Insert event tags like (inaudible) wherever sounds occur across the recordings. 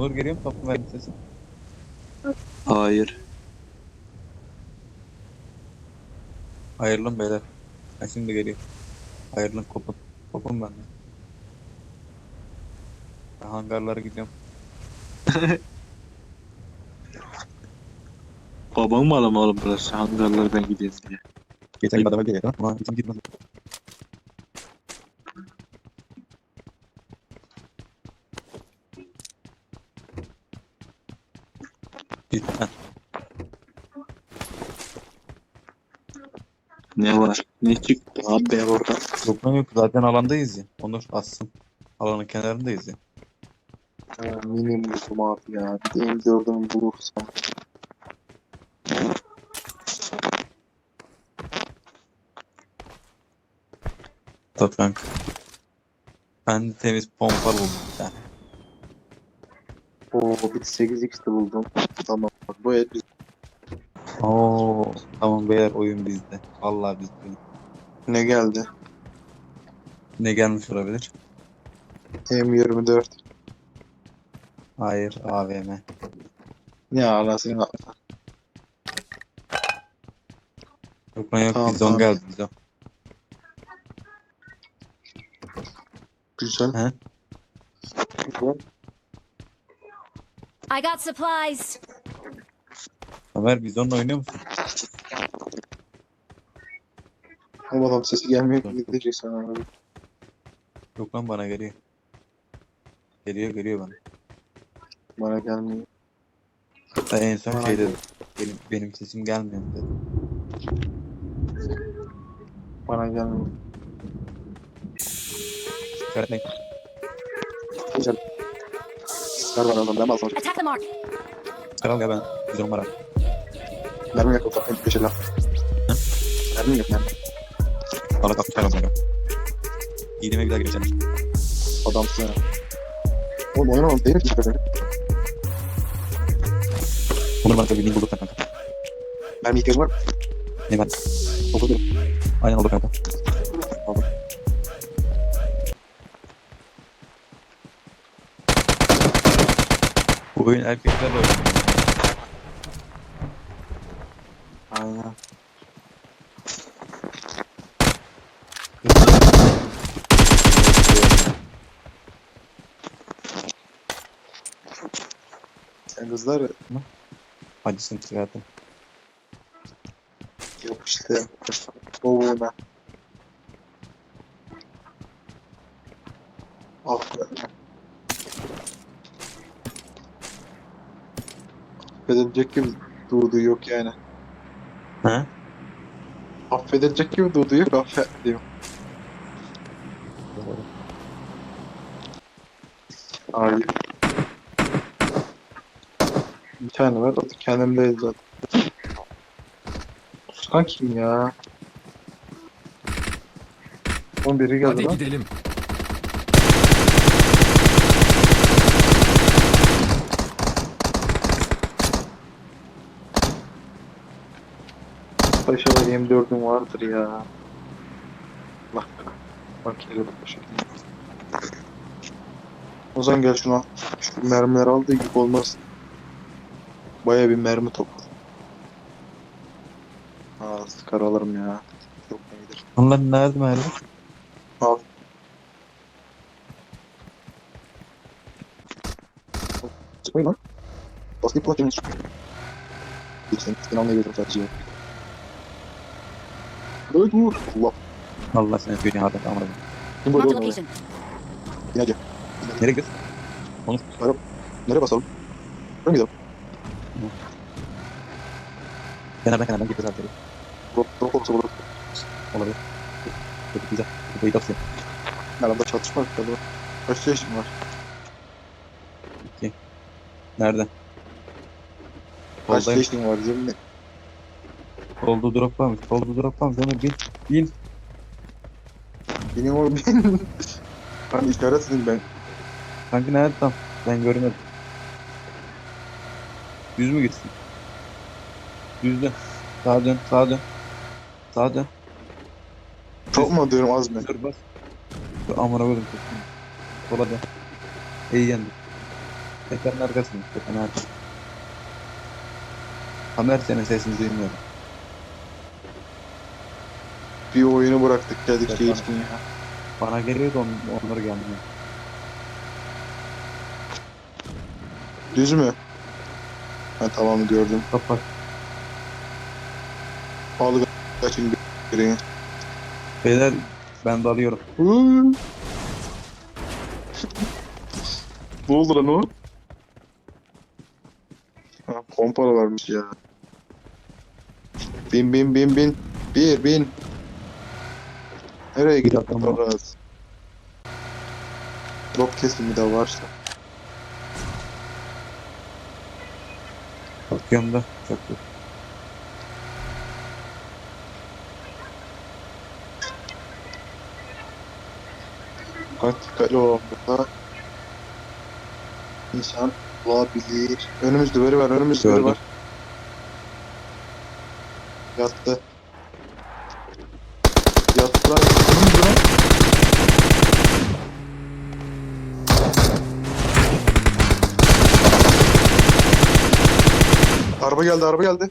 Onur geliyor mu kapı verdi sesi? Hayır. Hayırlı beyler. Ben şimdi geliyor. Hayırlı kopun. Kopun benden. Ben hangarlara gidiyorum. (laughs) Babam mı alam oğlum burası? Hangarlar ben gideyim diye. Geçen gün adama geliyor. Ulan içim gitmez. Lan. Ne var? Ne çıktı abi orada? Yok lan yok zaten alandayız ya. Onur assın. Alanın kenarındayız ya. Ha, minimum buldum abi ya. Bir de M4'ümü bulursam. Tabii kanka. Ben de temiz pompalı buldum bir tane. Oo bir 8x de buldum. Tamam. Bu el biz- Oo, tamam beyler oyun bizde. Vallahi bizde. ne geldi? Ne gelmiş olabilir? M24. Hayır AVM. Ya anasını Yok lan yok Tamam, bizon tamam. geldi bizon. Güzel. He? Güzel. I got supplies. Ömer bizonla oynuyor musun? Ama adam sesi gelmiyor. Gidecek sana abi. Yok lan bana geliyor. Geliyor geliyor bana. Bana gelmiyor. Hatta en son Bana şey dedim. Benim, benim sesim gelmiyor dedi. Bana gelmiyor. Öğretmen Güzel. Ver bana adam. Ben mi alsam? Attack the mark. kral ya ben var abi. Mermi yok. Otak. Bir şey lan. Mermi yok. Mermi. Bana kapı kral bana. Giydiğime güzel gireceğim. Adamsın ya. Oğlum oynamam değil mi ki böyle? Onur bana tabii bir bulduk kanka. Mermi ihtiyacım var mı? Ne ben? Dokuz. Aynen oldu kanka. Oyun erkeklerle oynuyor. Aynen. Sen kızlar Acısın çıkarttım. yok işte. Boğuna. Aferin. Affedilecek gibi durduğu yok yani. He? Affedilecek gibi durduğu yok affet diyor. Hayır. Bir tane var, o da kendimdeyiz zaten. Kuskan kim ya? 11'i geldi Hadi lan. gidelim. Paşa'da M4'üm vardır ya. Bak. Bak hele bak paşa. O zaman gel şuna. Şu mermiler al da yük olmaz. Baya bir mermi topla. Aa sıkar alırım ya. Çok iyidir. Onlar nerede mermi? Al. Sıkmayın lan. Kulak yemiş. Sen, sen anlayabilirim sadece. Evet bu. Allah. Allah seni söyleyeyim abi tamam. Kim oynuyor? location. İnece. Nereye gidiyorsun? Nereye basalım? Nereye gidelim? Kenardan kenardan git zaten. Drop, drop olursa olur. Olabilir. Çok güzel. Bu boyu da Arada çatışma var. Kaç yaşın var? Nerede? Kaç Soldayım. yaşın var de. Solda drop varmış. Solda drop varmış. Bil. Bil. Benim o benim. Hani işaretsin ben. Kanka nerede tam? Ben görmedim. Düz mü gitsin? Düz dön. Sağa dön. Sağa dön. Sağa dön. Çok mu diyorum az mı? Dur bas. Dur amına koydum. Sola dön. İyi yendi. Tepenin arkasında. Tepenin arkasında. Tamer senin sesini duymuyorum. Bir oyunu bıraktık geldik geçtin ya. Bana geliyor da on, onları gelmiyor. Düz mü? Ha tamam gördüm. Kapat. Al kaçın birini. Beyler ben dalıyorum. (laughs) Ne oldu lan o? Ha, pompalı varmış ya. Bin bin bin bin. Bir bin. Nereye gidiyor. Pomparaz? Drop kesin bir daha varsa. Bakıyorum da çok iyi. Kaç dikkatli olalım burada. İnsan bulabilir. Önümüzde biri var, önümüzde biri Gördüm. var. Yattı. Araba geldi, araba geldi.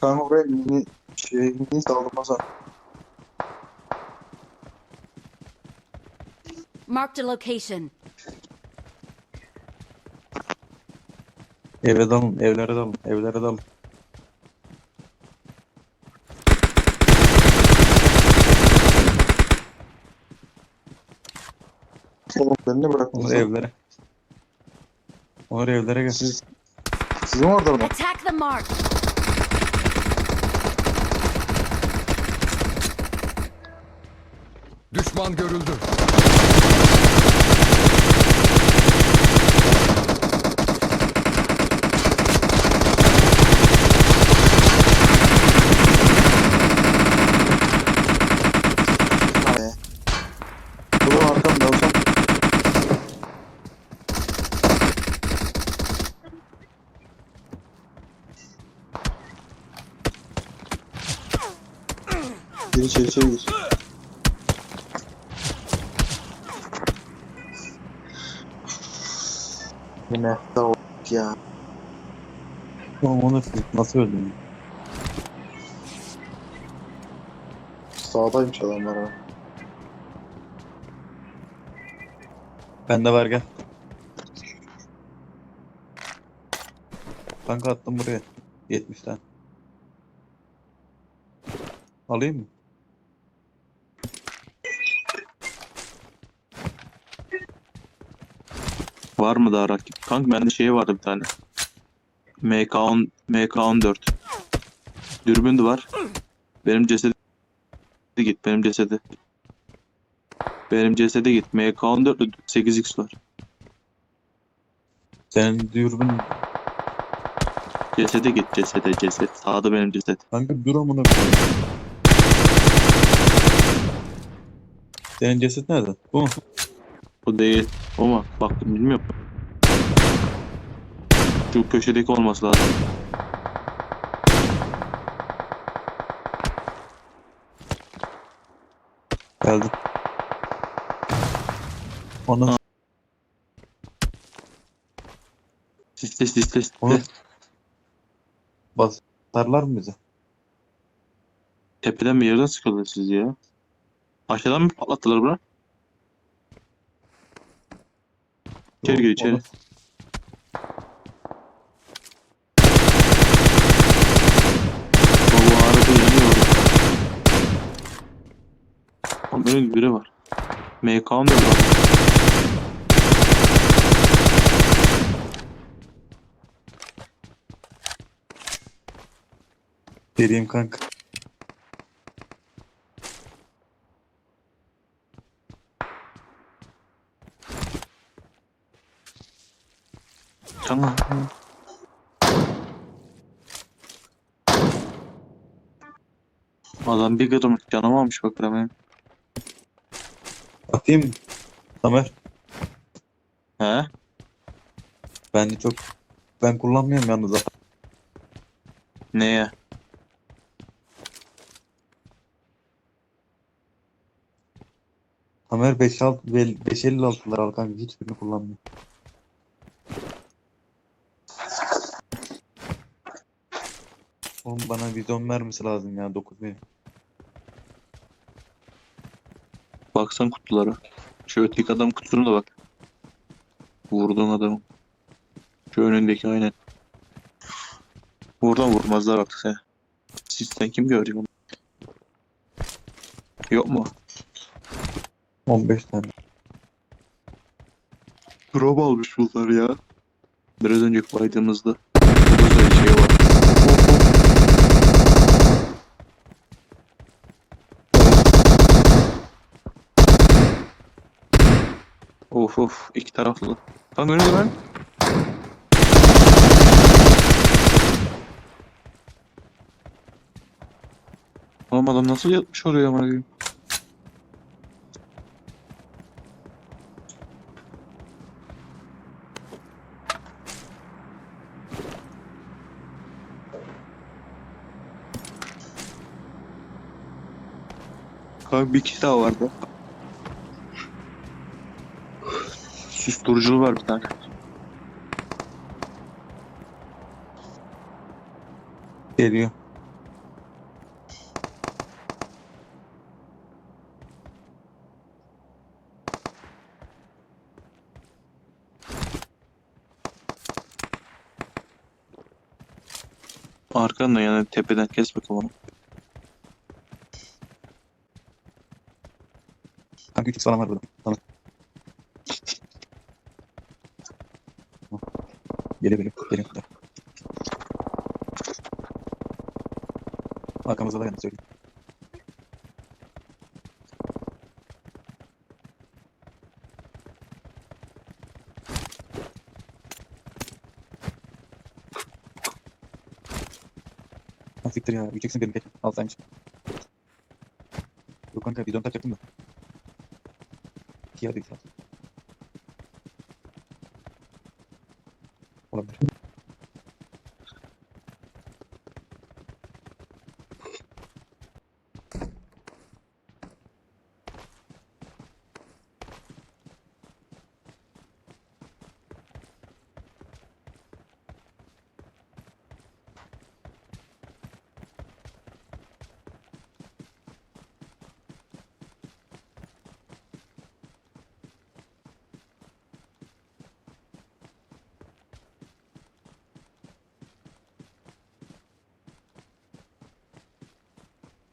Kanka oraya mini şey mini saldırmasa. Marked a location. Eve dalın, evlere dalın, evlere dalın. Oğlum beni ne Onur bıraktınız? evlere. Onur evlere gel. Siz sizin orada mı? Attack the mark. Düşman görüldü. Hayır. Buradan arkamda olsam. Gir içeri içeri gir. Yine da ya. Oğlum Onur nasıl öldün? Sağdaymış adamlar ha. Bende var gel. Kanka attım buraya. 70 tane. Alayım mı? Var mı daha rakip? Kanka bende şey vardı bir tane. MK10 MK14. Dürbün de var. Benim cesedi git benim cesedi. Benim cesede git. MK14 ile 8x var. Senin dürbün Cesede git cesede ceset. Sağda benim ceset. kanka dur amına koyayım. Senin ceset nerede? Bu mu? O değil. Mu? Baktım bilmiyorum. Şu köşedeki olması lazım. Geldi. Onu Sisle sisle sisle. Onu- basarlar mı bize? Tepeden bir yerden sıkıldı siz ya. Aşağıdan mı patlattılar bura? İçeri gir içeri. Baba arada yanıyor. Oğlum önünde biri var. MK'ın da var. Vereyim kanka. Tamam. Adam bir kırmış canım almış bak hemen. Atayım mı? Tamer. He? Ben de çok... Ben kullanmıyorum yalnız. Neye? Tamer 5.6 5.56'lar al kanka hiçbirini kullanmıyor. Oğlum bana vizyon mermisi lazım ya 9 bin. Baksan kutulara. Şu öteki adam kutusuna da bak. Vurduğun adamın. Şu önündeki aynen. Buradan vurmazlar artık sen. Sizden kim görecek onu? Yok mu? 15 tane. Drop almış bunlar ya. Biraz önceki baydığımızda. Burada da şey var. Of of iki taraflı. Kanka önünde ben. Oğlum adam nasıl yatmış oraya amına koyayım? Kanka bir kişi daha vardı. Susturuculu var bir tane. Geliyor. Arkandan yani tepeden kes bakalım. Kanka 3x falan var burada. Tamam. Geliyor geliyor. Geliyor. Dur. Arkamızda da yani söyleyeyim. Ha siktir ya. 3x'in benim geçin. Al sen. Yok kanka bidon takacaktım da. İki da iki. Olabilir.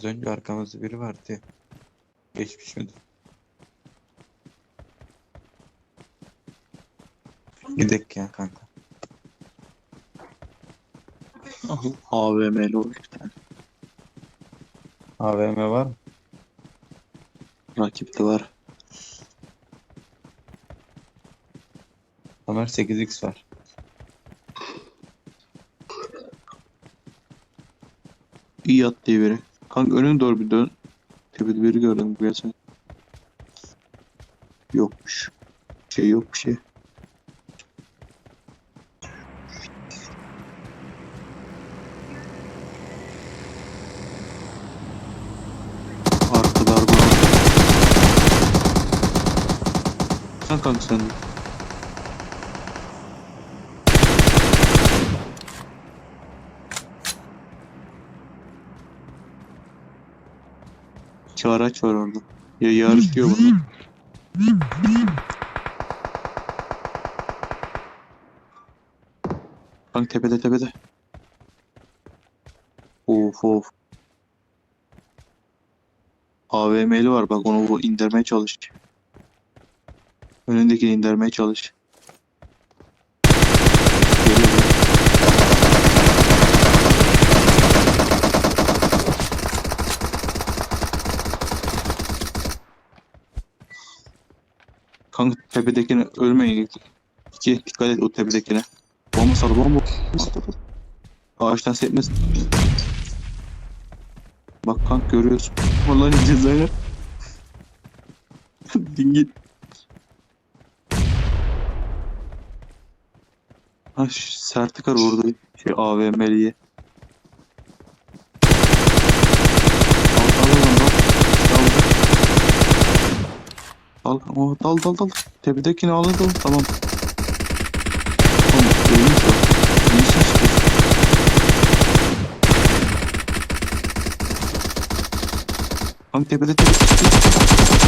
Az önce arkamızda biri vardı. Geçmiş midir? Gidek ya kanka. (laughs) AVM'li olur bir tane. AVM var mı? Rakip de var. Ömer 8x var. İyi at diye biri. Kanka önüne doğru bir dön. Tepede biri gördüm bu gelsen. Yokmuş. Şey yok bir şey. Arkada araba. var. Sen kanka sen. İki araç var orada. Ya yarışıyor bunlar. Kanka tepede tepede. Of of. AVM'li var bak onu indirmeye çalış. Önündekini indirmeye çalış. Geliyor bu. Kanka tepedekine ölmeyin. İki dikkat et o tepedekine. Bomba sarı bomba. Ağaçtan sekmesin. Bak kanka görüyorsun. Vallahi cezayir. gidin (laughs) git. Ha Sertikar vurdu. Şey AVM'liye. Al al al dal. Dal. O dal dal dal. Tepedekini alırdı. Tamam. Tamam. Ölmüş o. Tepede tepede.